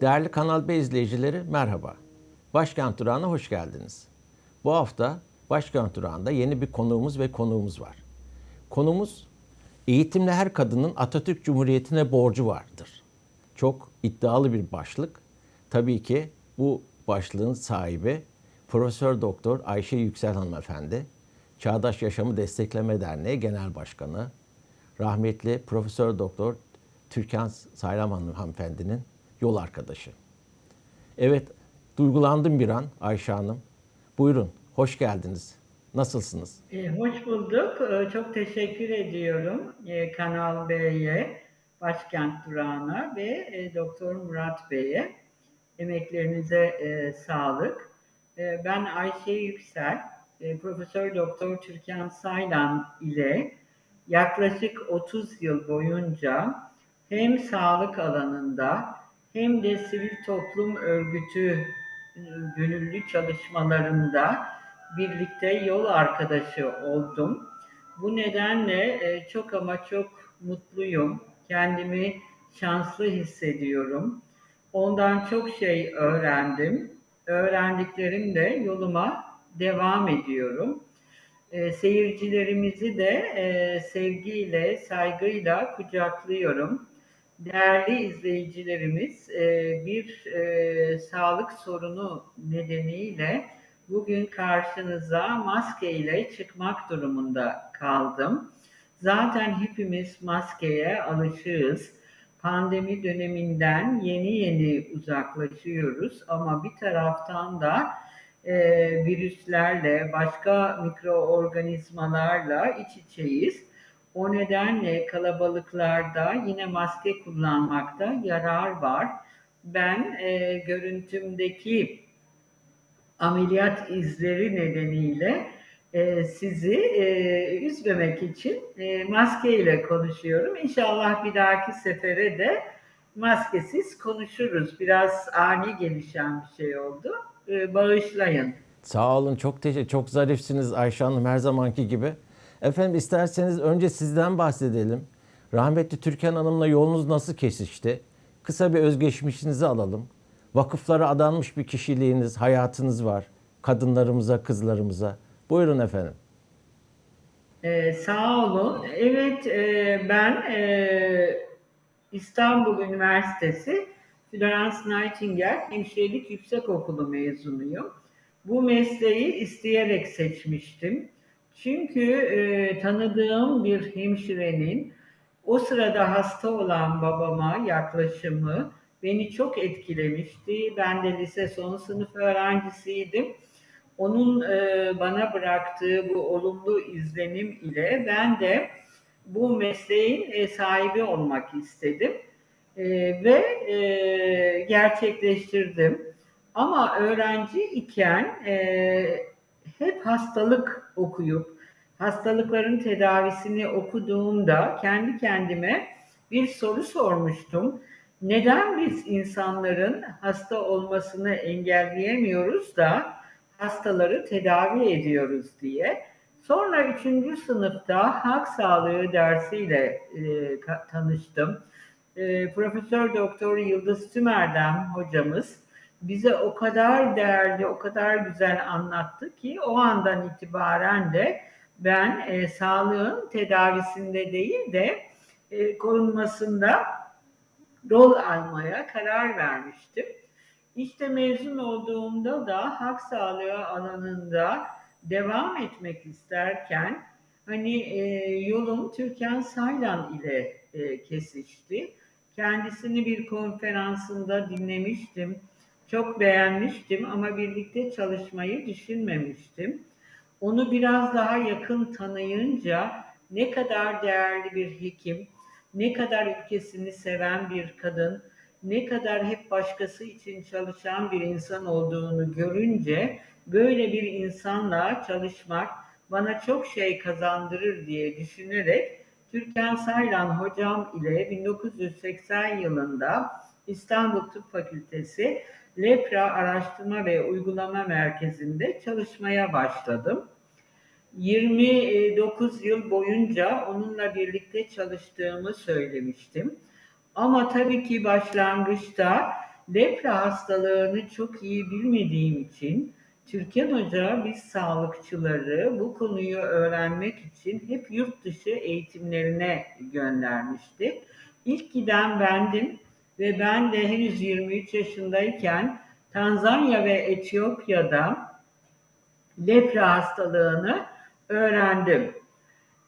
Değerli Kanal B izleyicileri merhaba. Başkent Durağı'na hoş geldiniz. Bu hafta Başkent Durağı'nda yeni bir konuğumuz ve konuğumuz var. Konumuz eğitimle her kadının Atatürk Cumhuriyeti'ne borcu vardır. Çok iddialı bir başlık. Tabii ki bu başlığın sahibi Profesör Doktor Ayşe Yüksel hanımefendi, Çağdaş Yaşamı Destekleme Derneği Genel Başkanı, rahmetli Profesör Doktor Türkan Sayram Hanım hanımefendinin yol arkadaşı. Evet, duygulandım bir an Ayşe Hanım. Buyurun, hoş geldiniz. Nasılsınız? E, hoş bulduk. E, çok teşekkür ediyorum e, Kanal B'ye, Başkent Durağı'na ve e, Doktor Murat Bey'e. Emeklerinize e, sağlık. E, ben Ayşe Yüksel, e, Profesör Doktor Türkan Saylan ile yaklaşık 30 yıl boyunca hem sağlık alanında hem de sivil toplum örgütü e, gönüllü çalışmalarında birlikte yol arkadaşı oldum. Bu nedenle e, çok ama çok mutluyum. Kendimi şanslı hissediyorum. Ondan çok şey öğrendim. Öğrendiklerimle yoluma devam ediyorum. E, seyircilerimizi de sevgiyle, saygıyla kucaklıyorum. Değerli izleyicilerimiz, e, bir e, sağlık sorunu nedeniyle bugün karşınıza maske ile çıkmak durumunda kaldım. Zaten hepimiz maskeye alışığız. Pandemi döneminden yeni yeni uzaklaşıyoruz ama bir taraftan da e, virüslerle, başka mikroorganizmalarla iç içeyiz. O nedenle kalabalıklarda yine maske kullanmakta yarar var. Ben e, görüntümdeki ameliyat izleri nedeniyle e, sizi e, üzmemek için e, maske ile konuşuyorum. İnşallah bir dahaki sefere de maskesiz konuşuruz. Biraz ani gelişen bir şey oldu. E, bağışlayın. Sağ olun, çok teşekkür, çok zarifsiniz Ayşe Hanım her zamanki gibi. Efendim isterseniz önce sizden bahsedelim. Rahmetli Türkan Hanım'la yolunuz nasıl kesişti? Kısa bir özgeçmişinizi alalım. Vakıflara adanmış bir kişiliğiniz, hayatınız var. Kadınlarımıza, kızlarımıza. Buyurun efendim. Ee, sağ olun. Evet, e, ben e, İstanbul Üniversitesi Florence Nightingale Hemşirelik Yüksekokulu mezunuyum. Bu mesleği isteyerek seçmiştim. Çünkü e, tanıdığım bir hemşirenin o sırada hasta olan babama yaklaşımı beni çok etkilemişti. Ben de lise son sınıf öğrencisiydim. Onun e, bana bıraktığı bu olumlu izlenim ile ben de bu mesleğin e, sahibi olmak istedim e, ve e, gerçekleştirdim. Ama öğrenci iken e, hep hastalık okuyup hastalıkların tedavisini okuduğumda kendi kendime bir soru sormuştum. Neden biz insanların hasta olmasını engelleyemiyoruz da hastaları tedavi ediyoruz diye. Sonra üçüncü sınıfta halk sağlığı dersiyle e, tanıştım. E, Profesör Doktor Yıldız Tümer'den hocamız bize o kadar değerli, o kadar güzel anlattı ki o andan itibaren de ben e, sağlığın tedavisinde değil de e, korunmasında rol almaya karar vermiştim. İşte mezun olduğumda da hak sağlığı alanında devam etmek isterken hani e, yolum Türkan Saylan ile e, kesişti. Kendisini bir konferansında dinlemiştim. Çok beğenmiştim ama birlikte çalışmayı düşünmemiştim. Onu biraz daha yakın tanıyınca ne kadar değerli bir hekim, ne kadar ülkesini seven bir kadın, ne kadar hep başkası için çalışan bir insan olduğunu görünce böyle bir insanla çalışmak bana çok şey kazandırır diye düşünerek Türkan Saylan hocam ile 1980 yılında İstanbul Tıp Fakültesi Lepra Araştırma ve Uygulama Merkezi'nde çalışmaya başladım. 29 yıl boyunca onunla birlikte çalıştığımı söylemiştim. Ama tabii ki başlangıçta lepra hastalığını çok iyi bilmediğim için Türkan Hoca biz sağlıkçıları bu konuyu öğrenmek için hep yurt dışı eğitimlerine göndermişti. İlk giden bendim ve ben de henüz 23 yaşındayken Tanzanya ve Etiyopya'da lepra hastalığını öğrendim.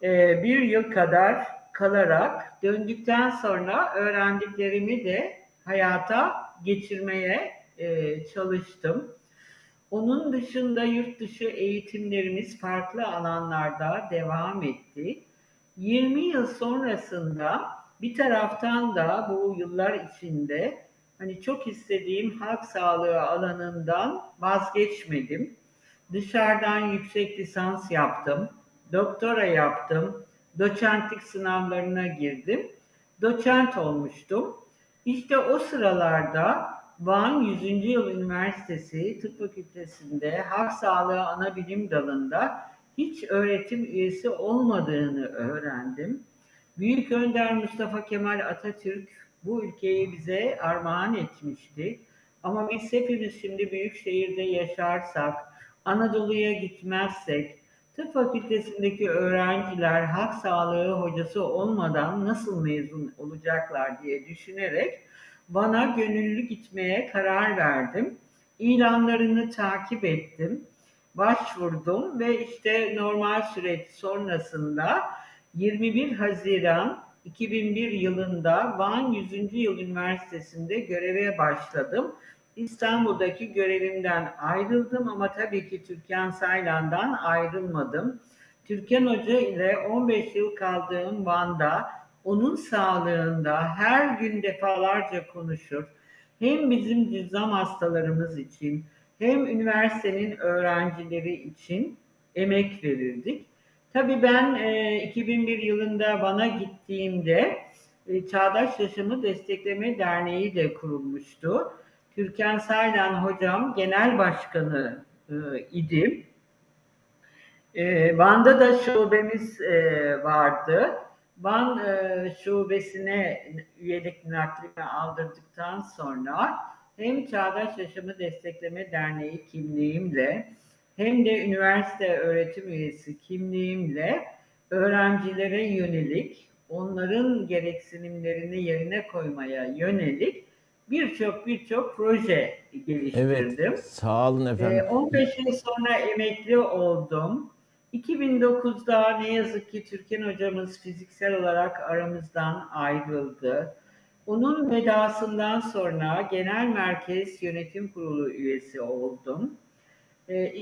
Ee, bir yıl kadar kalarak döndükten sonra öğrendiklerimi de hayata geçirmeye e, çalıştım. Onun dışında yurt dışı eğitimlerimiz farklı alanlarda devam etti. 20 yıl sonrasında bir taraftan da bu yıllar içinde hani çok istediğim halk sağlığı alanından vazgeçmedim. Dışarıdan yüksek lisans yaptım, doktora yaptım, doçentlik sınavlarına girdim. Doçent olmuştum. İşte o sıralarda Van 100. Yıl Üniversitesi Tıp Fakültesi'nde halk sağlığı ana bilim dalında hiç öğretim üyesi olmadığını öğrendim. Büyük Önder Mustafa Kemal Atatürk bu ülkeyi bize armağan etmişti. Ama biz hepimiz şimdi büyük şehirde yaşarsak, Anadolu'ya gitmezsek, tıp fakültesindeki öğrenciler halk sağlığı hocası olmadan nasıl mezun olacaklar diye düşünerek bana gönüllü gitmeye karar verdim. İlanlarını takip ettim, başvurdum ve işte normal süreç sonrasında 21 Haziran 2001 yılında Van 100. Yıl Üniversitesi'nde göreve başladım. İstanbul'daki görevimden ayrıldım ama tabii ki Türkan Saylan'dan ayrılmadım. Türkan Hoca ile 15 yıl kaldığım Van'da onun sağlığında her gün defalarca konuşur. Hem bizim cüzzam hastalarımız için hem üniversitenin öğrencileri için emek verirdik. Tabii ben e, 2001 yılında Van'a gittiğimde e, Çağdaş Yaşamı Destekleme Derneği de kurulmuştu. Türkan Saylan hocam genel başkanı e, idi. E, Van'da da şubemiz e, vardı. Van e, şubesine üyelik naklini aldırdıktan sonra hem Çağdaş Yaşamı Destekleme Derneği kimliğimle hem de üniversite öğretim üyesi kimliğimle öğrencilere yönelik, onların gereksinimlerini yerine koymaya yönelik birçok birçok proje geliştirdim. Evet, sağ olun efendim. Ee, 15 yıl sonra emekli oldum. 2009'da ne yazık ki Türkan hocamız fiziksel olarak aramızdan ayrıldı. Onun vedasından sonra Genel Merkez Yönetim Kurulu üyesi oldum. Ee,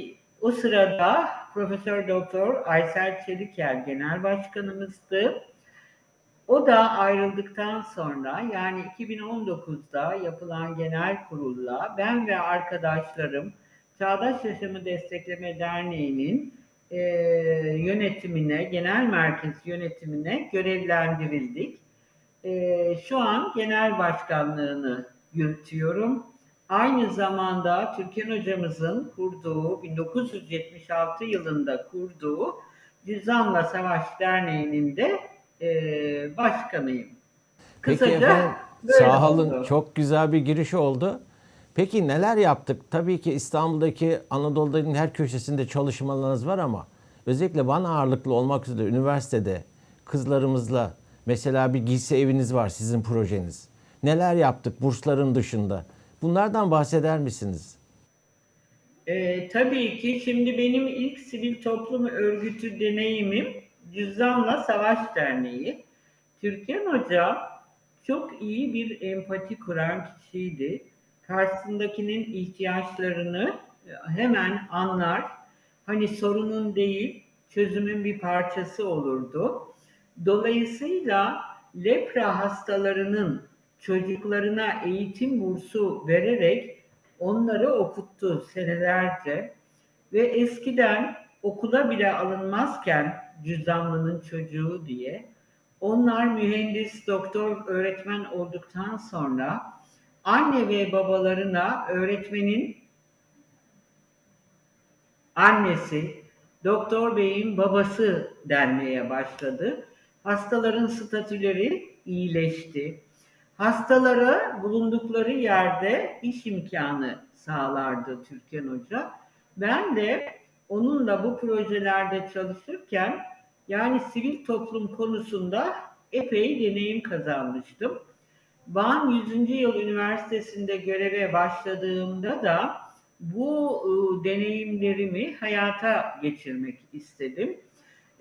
o sırada Profesör Doktor Aysel Çeliker Genel Başkanımızdı. O da ayrıldıktan sonra yani 2019'da yapılan genel kurulla ben ve arkadaşlarım Çağdaş Yaşamı Destekleme Derneği'nin e, yönetimine, genel merkez yönetimine görevlendirildik. E, şu an genel başkanlığını yürütüyorum. Aynı zamanda Türkan hocamızın kurduğu, 1976 yılında kurduğu Cüzdanla Savaş Derneği'nin de e, başkanıyım. Peki Kısaca efendim, böyle sağ olun. oldu. Çok güzel bir giriş oldu. Peki neler yaptık? Tabii ki İstanbul'daki Anadolu'nun her köşesinde çalışmalarınız var ama özellikle Van ağırlıklı olmak üzere üniversitede kızlarımızla mesela bir giysi eviniz var sizin projeniz. Neler yaptık bursların dışında? Bunlardan bahseder misiniz? E, tabii ki şimdi benim ilk sivil toplum örgütü deneyimim Cüzdanla Savaş Derneği. Türkan Hoca çok iyi bir empati kuran kişiydi. Karşısındakinin ihtiyaçlarını hemen anlar. Hani sorunun değil, çözümün bir parçası olurdu. Dolayısıyla lepra hastalarının çocuklarına eğitim bursu vererek onları okuttu senelerce ve eskiden okula bile alınmazken cüzdanlının çocuğu diye onlar mühendis, doktor, öğretmen olduktan sonra anne ve babalarına öğretmenin annesi, doktor beyin babası denmeye başladı. Hastaların statüleri iyileşti. Hastalara bulundukları yerde iş imkanı sağlardı Türkan Hoca. Ben de onunla bu projelerde çalışırken yani sivil toplum konusunda epey deneyim kazanmıştım. Van 100. Yıl Üniversitesi'nde göreve başladığımda da bu ıı, deneyimlerimi hayata geçirmek istedim.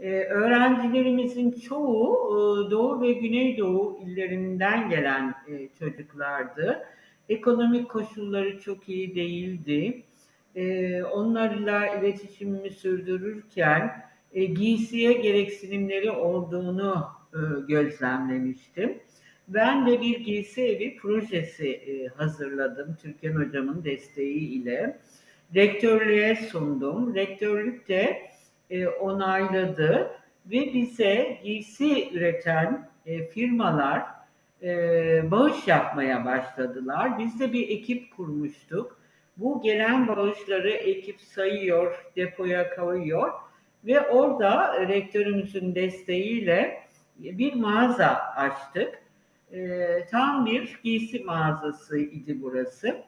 Ee, öğrencilerimizin çoğu ıı, Doğu ve Güneydoğu illerinden gelen e, çocuklardı. Ekonomik koşulları çok iyi değildi. Ee, onlarla iletişimimi sürdürürken e, giysiye gereksinimleri olduğunu e, gözlemlemiştim. Ben de bir giysi evi projesi e, hazırladım Türkan Hocam'ın desteği ile. Rektörlüğe sundum. Rektörlük de e, onayladı ve bize giysi üreten e, firmalar e, bağış yapmaya başladılar. Biz de bir ekip kurmuştuk. Bu gelen bağışları ekip sayıyor, depoya koyuyor ve orada rektörümüzün desteğiyle bir mağaza açtık. Tam bir giysi mağazasıydı burası.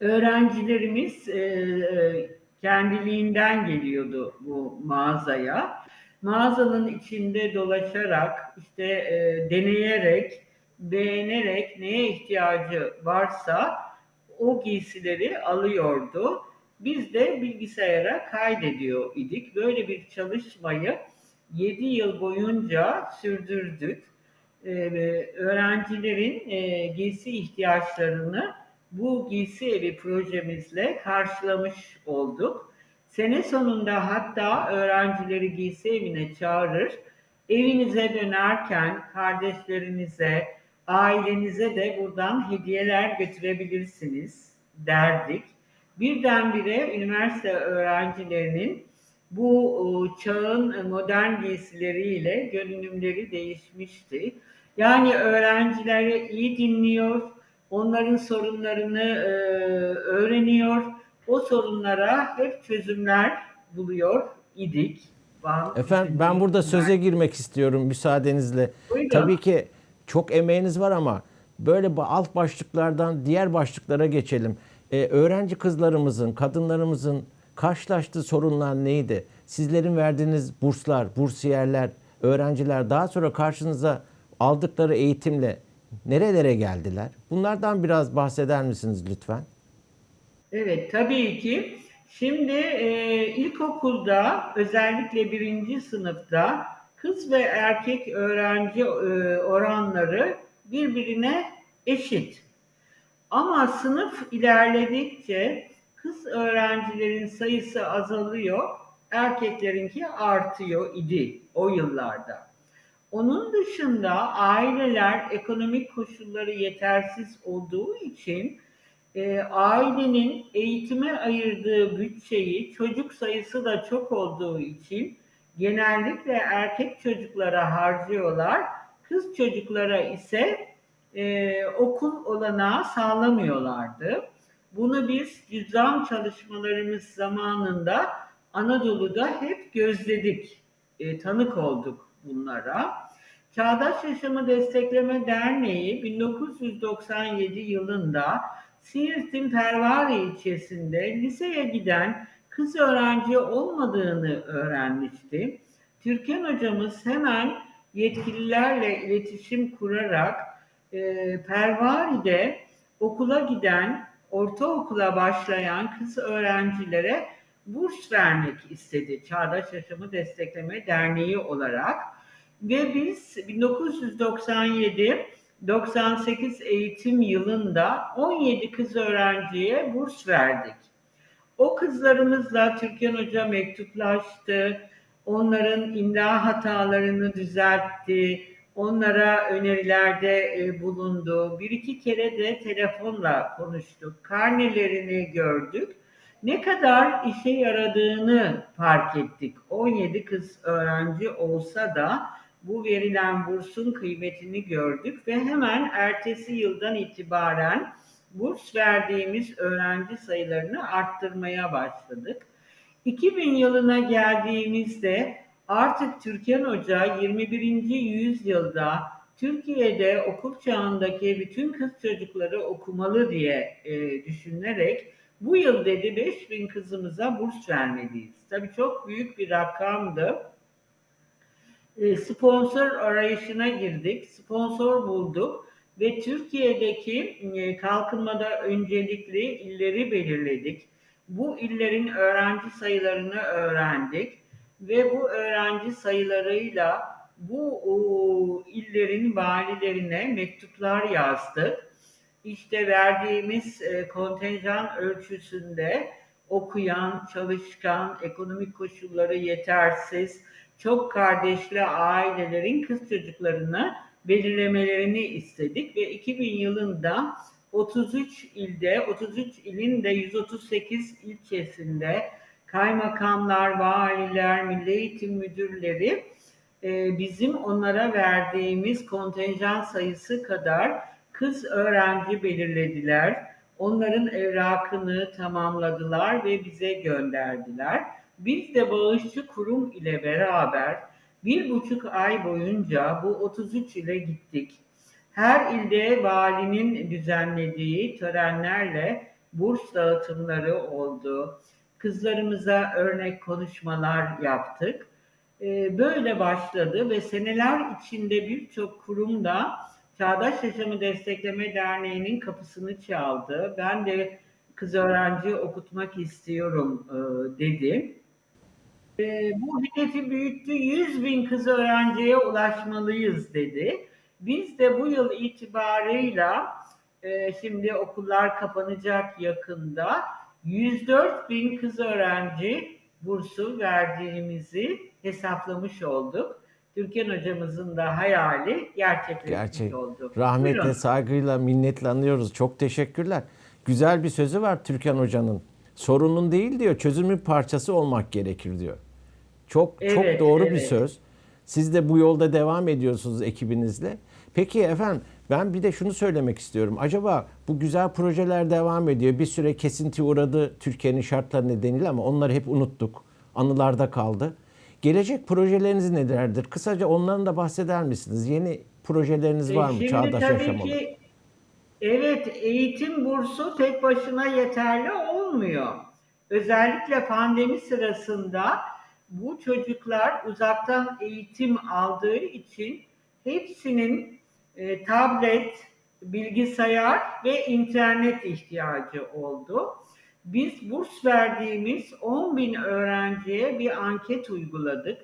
Öğrencilerimiz kendiliğinden geliyordu bu mağazaya. Mağazanın içinde dolaşarak, işte e, deneyerek, beğenerek neye ihtiyacı varsa o giysileri alıyordu. Biz de bilgisayara kaydediyor idik. Böyle bir çalışmayı 7 yıl boyunca sürdürdük. Ee, öğrencilerin e, giysi ihtiyaçlarını bu giysi evi projemizle karşılamış olduk. Sene sonunda hatta öğrencileri giysi evine çağırır, evinize dönerken kardeşlerinize, ailenize de buradan hediyeler götürebilirsiniz derdik. Birdenbire üniversite öğrencilerinin bu çağın modern giysileriyle görünümleri değişmişti. Yani öğrencileri iyi dinliyor, onların sorunlarını e, öğreniyor, o sorunlara hep çözümler buluyor idik. Van, Efendim ben burada söze girmek istiyorum müsaadenizle. Buyurun. Tabii ki çok emeğiniz var ama böyle alt başlıklardan diğer başlıklara geçelim. Ee, öğrenci kızlarımızın, kadınlarımızın karşılaştığı sorunlar neydi? Sizlerin verdiğiniz burslar, bursiyerler, öğrenciler daha sonra karşınıza aldıkları eğitimle nerelere geldiler? Bunlardan biraz bahseder misiniz lütfen? Evet, tabii ki. Şimdi e, ilkokulda özellikle birinci sınıfta kız ve erkek öğrenci e, oranları birbirine eşit. Ama sınıf ilerledikçe kız öğrencilerin sayısı azalıyor, erkeklerinki artıyor idi o yıllarda. Onun dışında aileler ekonomik koşulları yetersiz olduğu için e, ailenin eğitime ayırdığı bütçeyi çocuk sayısı da çok olduğu için genellikle erkek çocuklara harcıyorlar. Kız çocuklara ise e, okul olanağı sağlamıyorlardı. Bunu biz cüzdan çalışmalarımız zamanında Anadolu'da hep gözledik, e, tanık olduk bunlara. Çağdaş Yaşamı Destekleme Derneği 1997 yılında Siirt'in Pervari ilçesinde liseye giden kız öğrenci olmadığını öğrenmişti. Türkan hocamız hemen yetkililerle iletişim kurarak e, Pervari'de okula giden, ortaokula başlayan kız öğrencilere burs vermek istedi. Çağdaş Yaşamı Destekleme Derneği olarak. Ve biz 1997 98 eğitim yılında 17 kız öğrenciye burs verdik. O kızlarımızla Türkan Hoca mektuplaştı, onların imla hatalarını düzeltti, onlara önerilerde e, bulundu. Bir iki kere de telefonla konuştuk, karnelerini gördük. Ne kadar işe yaradığını fark ettik. 17 kız öğrenci olsa da bu verilen bursun kıymetini gördük ve hemen ertesi yıldan itibaren burs verdiğimiz öğrenci sayılarını arttırmaya başladık. 2000 yılına geldiğimizde artık Türkan Hoca 21. yüzyılda Türkiye'de okul çağındaki bütün kız çocukları okumalı diye e, düşünülerek bu yıl dedi 5000 kızımıza burs vermeliyiz. Tabii çok büyük bir rakamdı. E, sponsor arayışına girdik, sponsor bulduk ve Türkiye'deki e, kalkınmada öncelikli illeri belirledik. Bu illerin öğrenci sayılarını öğrendik ve bu öğrenci sayılarıyla bu illerin valilerine mektuplar yazdık. İşte verdiğimiz e, kontenjan ölçüsünde okuyan, çalışkan, ekonomik koşulları yetersiz, çok kardeşli ailelerin kız çocuklarını belirlemelerini istedik ve 2000 yılında 33 ilde, 33 ilin de 138 ilçesinde kaymakamlar, valiler, milli eğitim müdürleri e, bizim onlara verdiğimiz kontenjan sayısı kadar kız öğrenci belirlediler. Onların evrakını tamamladılar ve bize gönderdiler. Biz de bağışçı kurum ile beraber bir buçuk ay boyunca bu 33 ile gittik. Her ilde valinin düzenlediği törenlerle burs dağıtımları oldu. Kızlarımıza örnek konuşmalar yaptık. Ee, böyle başladı ve seneler içinde birçok kurumda Çağdaş Yaşamı Destekleme Derneği'nin kapısını çaldı. Ben de kız öğrenci okutmak istiyorum e, dedi. E, bu hedefi büyüttü. 100 bin kız öğrenciye ulaşmalıyız dedi. Biz de bu yıl itibarıyla e, şimdi okullar kapanacak yakında 104 bin kız öğrenci bursu verdiğimizi hesaplamış olduk. Türkan hocamızın da hayali gerçekleşmiş Gerçek. oldu. Rahmetle, Buyurun. saygıyla, minnetle anıyoruz. Çok teşekkürler. Güzel bir sözü var Türkan Hoca'nın. Sorunun değil diyor, çözümün parçası olmak gerekir diyor. Çok çok Evet, doğru bir evet. söz. Siz de bu yolda devam ediyorsunuz ekibinizle. Peki efendim ben bir de şunu söylemek istiyorum. Acaba bu güzel projeler devam ediyor. Bir süre kesinti uğradı Türkiye'nin şartları nedeniyle ama onları hep unuttuk. Anılarda kaldı. Gelecek projeleriniz nelerdir? Kısaca onların da bahseder misiniz? Yeni projeleriniz E, var mı Şimdi Çağdaş tabii Yaşam olarak? ki evet eğitim bursu tek başına yeterli olmuyor. Özellikle pandemi sırasında bu çocuklar uzaktan eğitim aldığı için hepsinin e, tablet, bilgisayar ve internet ihtiyacı oldu. Biz burs verdiğimiz 10 bin öğrenciye bir anket uyguladık.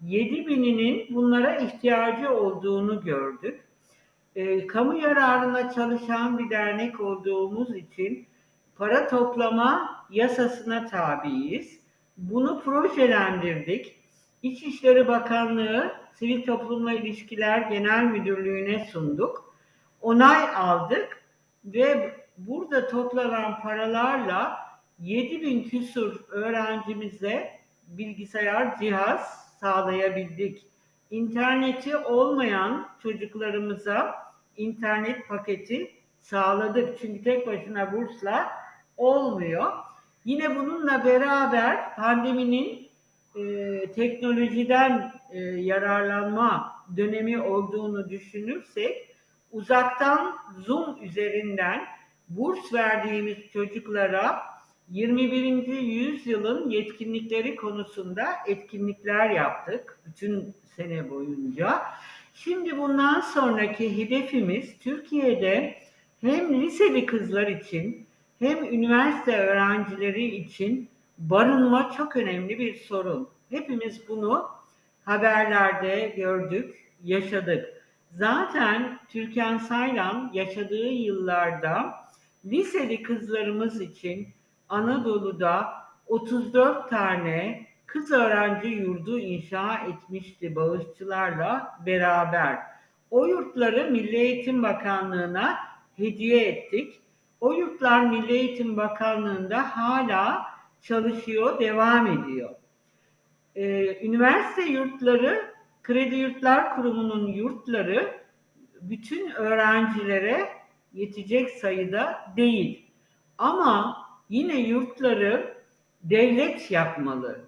7 bininin bunlara ihtiyacı olduğunu gördük. E, kamu yararına çalışan bir dernek olduğumuz için para toplama yasasına tabiiz. Bunu projelendirdik. İçişleri Bakanlığı Sivil Toplumla İlişkiler Genel Müdürlüğü'ne sunduk. Onay aldık ve burada toplanan paralarla 7000 küsur öğrencimize bilgisayar cihaz sağlayabildik. İnterneti olmayan çocuklarımıza internet paketi sağladık. Çünkü tek başına bursla olmuyor. Yine bununla beraber pandeminin e, teknolojiden e, yararlanma dönemi olduğunu düşünürsek uzaktan Zoom üzerinden burs verdiğimiz çocuklara 21. yüzyılın yetkinlikleri konusunda etkinlikler yaptık bütün sene boyunca. Şimdi bundan sonraki hedefimiz Türkiye'de hem liseli kızlar için hem üniversite öğrencileri için barınma çok önemli bir sorun. Hepimiz bunu haberlerde gördük, yaşadık. Zaten Türkan Saylan yaşadığı yıllarda liseli kızlarımız için Anadolu'da 34 tane kız öğrenci yurdu inşa etmişti bağışçılarla beraber. O yurtları Milli Eğitim Bakanlığı'na hediye ettik. O yurtlar Milli Eğitim Bakanlığı'nda hala çalışıyor, devam ediyor. Ee, üniversite yurtları, Kredi Yurtlar Kurumu'nun yurtları bütün öğrencilere yetecek sayıda değil. Ama yine yurtları devlet yapmalı.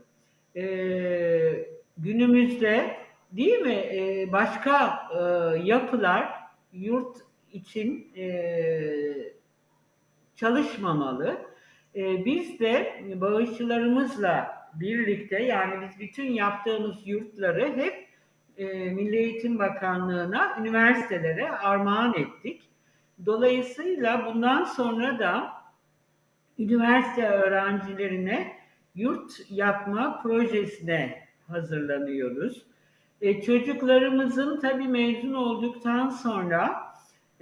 Ee, günümüzde değil mi? E, başka e, yapılar yurt için e, çalışmamalı. E, biz de bağışçılarımızla birlikte yani biz bütün yaptığımız yurtları hep e, Milli Eğitim Bakanlığı'na, üniversitelere armağan ettik. Dolayısıyla bundan sonra da üniversite öğrencilerine yurt yapma projesine hazırlanıyoruz. E, çocuklarımızın tabii mezun olduktan sonra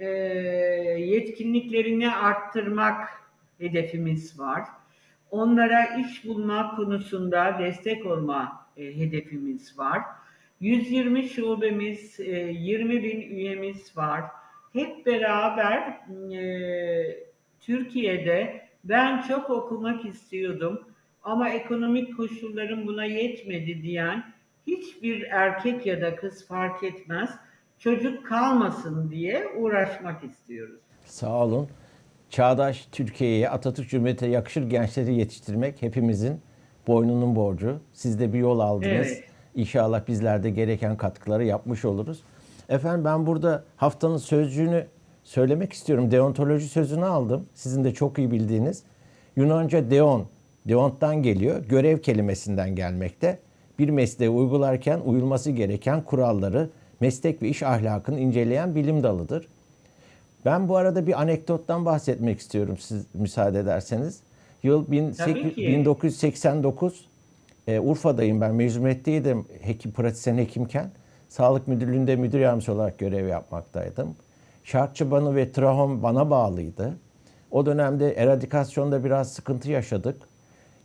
e, yetkinliklerini arttırmak hedefimiz var. Onlara iş bulma konusunda destek olma e, hedefimiz var. 120 şubemiz, e, 20 bin üyemiz var. Hep beraber e, Türkiye'de ben çok okumak istiyordum ama ekonomik koşullarım buna yetmedi diyen hiçbir erkek ya da kız fark etmez çocuk kalmasın diye uğraşmak istiyoruz. Sağ olun. Çağdaş Türkiye'ye, Atatürk Cumhuriyeti'ne yakışır gençleri yetiştirmek hepimizin boynunun borcu. Siz de bir yol aldınız. Evet. İnşallah bizler de gereken katkıları yapmış oluruz. Efendim ben burada haftanın sözcüğünü söylemek istiyorum. Deontoloji sözünü aldım. Sizin de çok iyi bildiğiniz. Yunanca deon, deonttan geliyor. Görev kelimesinden gelmekte. Bir mesleği uygularken uyulması gereken kuralları, meslek ve iş ahlakını inceleyen bilim dalıdır. Ben bu arada bir anekdottan bahsetmek istiyorum siz müsaade ederseniz. Yıl 18 Tabii ki. 1989 e, Urfa'dayım ben mezuniyetteydim hekim, pratisyen hekimken. Sağlık Müdürlüğü'nde müdür yardımcısı olarak görev yapmaktaydım. Şarkçıbanı ve Trahom bana bağlıydı. O dönemde eradikasyonda biraz sıkıntı yaşadık.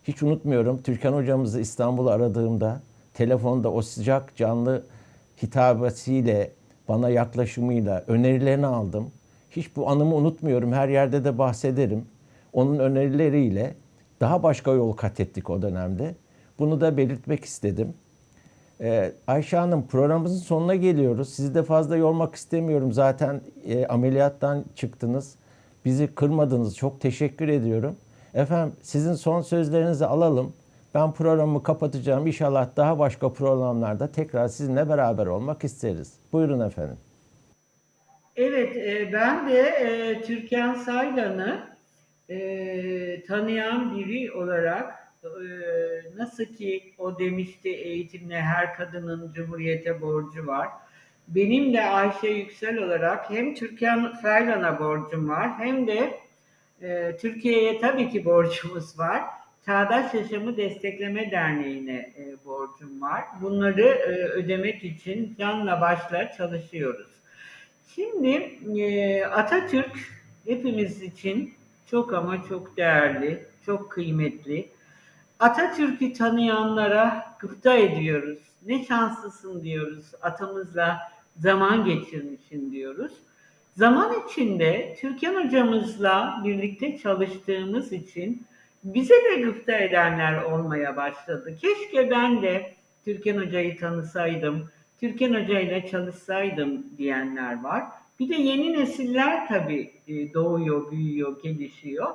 Hiç unutmuyorum Türkan hocamızı İstanbul'a aradığımda telefonda o sıcak canlı hitabesiyle bana yaklaşımıyla önerilerini aldım. Hiç bu anımı unutmuyorum. Her yerde de bahsederim. Onun önerileriyle daha başka yol kat ettik o dönemde. Bunu da belirtmek istedim. Ee, Ayşe Hanım programımızın sonuna geliyoruz. Sizi de fazla yormak istemiyorum. Zaten e, ameliyattan çıktınız. Bizi kırmadınız. Çok teşekkür ediyorum. Efendim sizin son sözlerinizi alalım. Ben programı kapatacağım. İnşallah daha başka programlarda tekrar sizinle beraber olmak isteriz. Buyurun efendim. Evet, e, ben de e, Türkan Saylan'ı e, tanıyan biri olarak nasıl ki o demişti eğitimle her kadının cumhuriyete borcu var. Benim de Ayşe Yüksel olarak hem Türkan Saylan'a borcum var hem de Türkiye'ye tabii ki borcumuz var. Çağdaş Yaşamı Destekleme Derneği'ne e, borcum var. Bunları e, ödemek için canla başla çalışıyoruz. Şimdi e, Atatürk hepimiz için çok ama çok değerli, çok kıymetli. Atatürk'ü tanıyanlara gıpta ediyoruz. Ne şanslısın diyoruz. Atamızla zaman geçirmişsin diyoruz. Zaman içinde Türkan hocamızla birlikte çalıştığımız için bize de gıpta edenler olmaya başladı. Keşke ben de Türkan hocayı tanısaydım, Türkan Hoca ile çalışsaydım diyenler var. Bir de yeni nesiller tabii e, doğuyor, büyüyor, gelişiyor.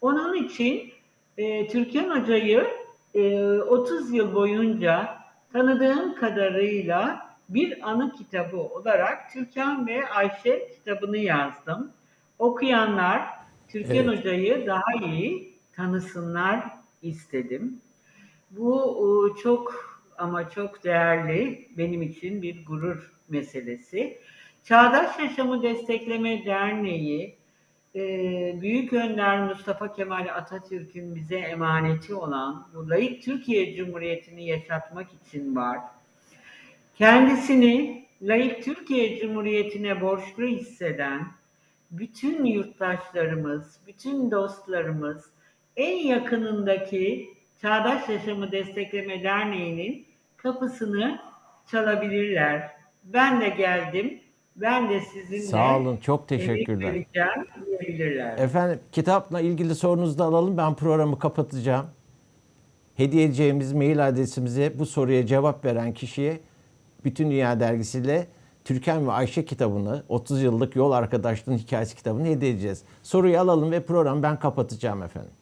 Onun için e, Türkan Hoca'yı e, 30 yıl boyunca tanıdığım kadarıyla bir anı kitabı olarak Türkan ve Ayşe kitabını yazdım. Okuyanlar Türkan Evet. Hoca'yı daha iyi tanısınlar istedim. Bu çok ama çok değerli benim için bir gurur meselesi. Çağdaş Yaşamı Destekleme Derneği e, Büyük Önder Mustafa Kemal Atatürk'ün bize emaneti olan bu layık Türkiye Cumhuriyeti'ni yaşatmak için var. Kendisini layık Türkiye Cumhuriyeti'ne borçlu hisseden bütün yurttaşlarımız, bütün dostlarımız en yakınındaki Çağdaş Yaşamı Destekleme Derneği'nin kapısını çalabilirler. Ben de geldim. Ben de sizinle Sağ olun. Çok teşekkürler. vereceğim. Efendim kitapla ilgili sorunuzu da alalım. Ben programı kapatacağım. Hediye edeceğimiz mail adresimize bu soruya cevap veren kişiye Bütün Dünya Dergisi'yle Türkan ve Ayşe kitabını, 30 yıllık yol arkadaşlığın hikayesi kitabını hediye edeceğiz. Soruyu alalım ve programı ben kapatacağım efendim.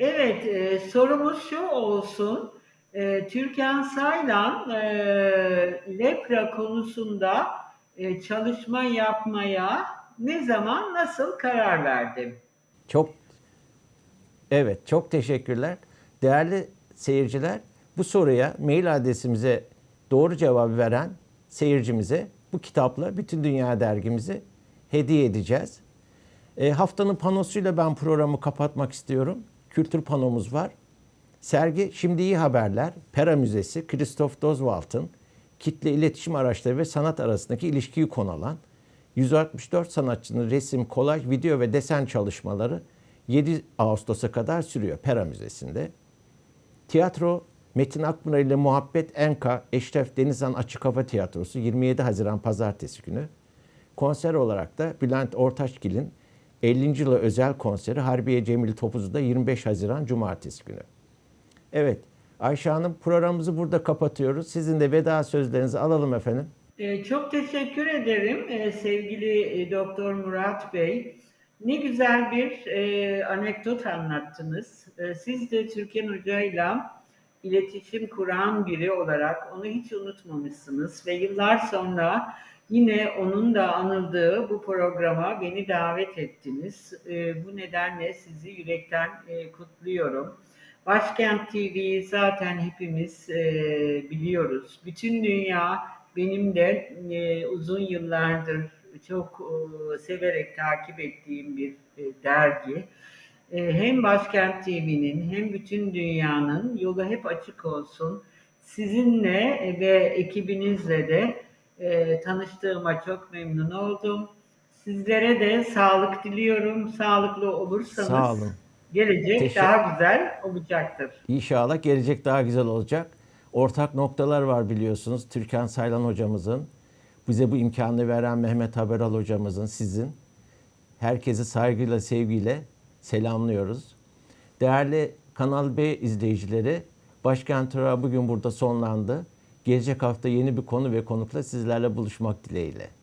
Evet, e, sorumuz şu olsun. E, Türkan Saylan e, lepra konusunda e, çalışma yapmaya ne zaman nasıl karar verdi? Çok Evet, çok teşekkürler. Değerli seyirciler, bu soruya mail adresimize doğru cevabı veren seyircimize bu kitapla Bütün Dünya dergimizi hediye edeceğiz. E, haftanın panosuyla ben programı kapatmak istiyorum. Kültür panomuz var. Sergi Şimdi İyi Haberler, Pera Müzesi, Christoph Doswalt'ın kitle iletişim araçları ve sanat arasındaki ilişkiyi konu alan 164 sanatçının resim, kolaj, video ve desen çalışmaları 7 Ağustos'a kadar sürüyor Pera Müzesi'nde. Tiyatro Metin Akpınar ile Muhabbet Enka Eşref Denizhan Açık Hava Tiyatrosu 27 Haziran Pazartesi günü. Konser olarak da Bülent Ortaçgil'in 50. yılı özel konseri Harbiye Cemil Topuz'da 25 Haziran Cumartesi günü. Evet, Ayşe Hanım programımızı burada kapatıyoruz. Sizin de veda sözlerinizi alalım efendim. Ee, Çok teşekkür ederim ee, sevgili e, Doktor Murat Bey. Ne güzel bir e, anekdot anlattınız. E, siz de Türkan Hoca'yla iletişim kuran biri olarak onu hiç unutmamışsınız ve yıllar sonra yine onun da anıldığı bu programa beni davet ettiniz. E, bu nedenle sizi yürekten e, kutluyorum. Başkent TV'yi zaten hepimiz e, biliyoruz. Bütün dünya benim de e, uzun yıllardır çok severek takip ettiğim bir dergi. Hem Başkent TV'nin hem bütün dünyanın yolu hep açık olsun. Sizinle ve ekibinizle de e, tanıştığıma çok memnun oldum. Sizlere de sağlık diliyorum. Sağlıklı olursanız Sağ olun. gelecek Teşekkür- daha güzel olacaktır. İnşallah gelecek daha güzel olacak. Ortak noktalar var biliyorsunuz. Türkan Saylan hocamızın, bize bu imkanı veren Mehmet Haberal hocamızın, sizin. Herkesi saygıyla, sevgiyle selamlıyoruz. Değerli Kanal B izleyicileri, Başkent Tura bugün burada sonlandı. Gelecek hafta yeni bir konu ve konukla sizlerle buluşmak dileğiyle.